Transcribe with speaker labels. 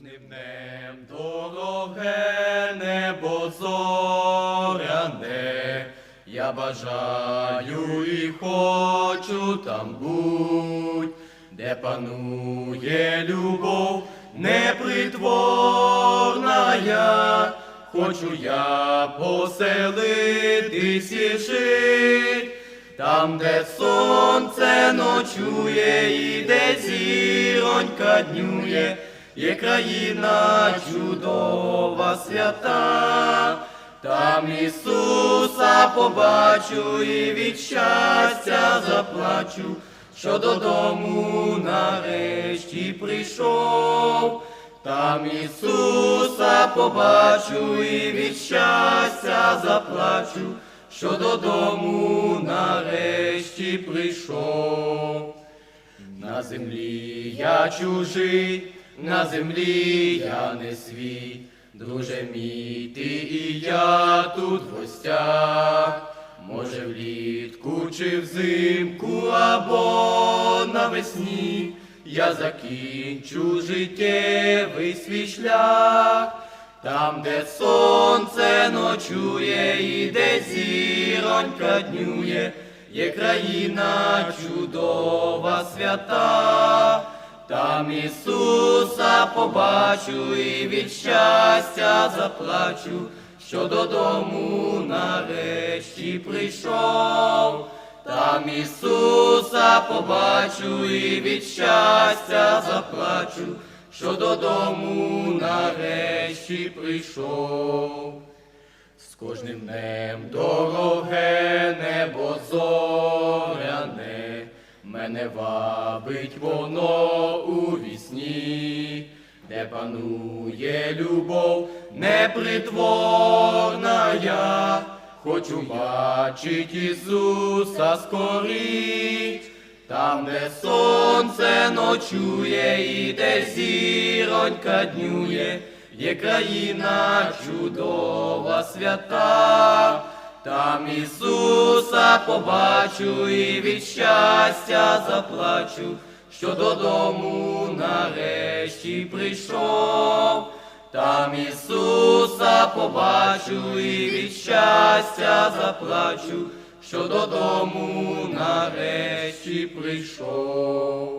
Speaker 1: Кожним днем дороге небо зоряне, я бажаю і хочу там буть, де панує любов непритворна. Я, хочу я поселитись і жить, там, де сонце ночує і де зіронька днює, є країна чудова свята, там Ісуса побачу і від щастя заплачу, що додому нарешті прийшов. Там Ісуса побачу і від щастя заплачу, що додому нарешті прийшов. На землі я чужий, на землі я не свій, друже мій, ти і я тут в гостях. Може, влітку чи взимку або навесні я закінчу життєвий свій шлях. Там, де сонце ночує і де зіронька днює, є країна чудова свята, там Ісуса побачу і від щастя заплачу, що додому нарешті прийшов. Там Ісуса побачу і від щастя заплачу, що додому нарешті прийшов. З кожним днем дороге мене вабить воно у вісні, де панує любов непритворна я, хочу бачить Ісуса скоріть. Там, де сонце ночує і де зіронька днює, є країна чудова свята, там Ісуса побачу і від щастя заплачу, що додому нарешті прийшов. Там Ісуса побачу і від щастя заплачу, що додому нарешті прийшов.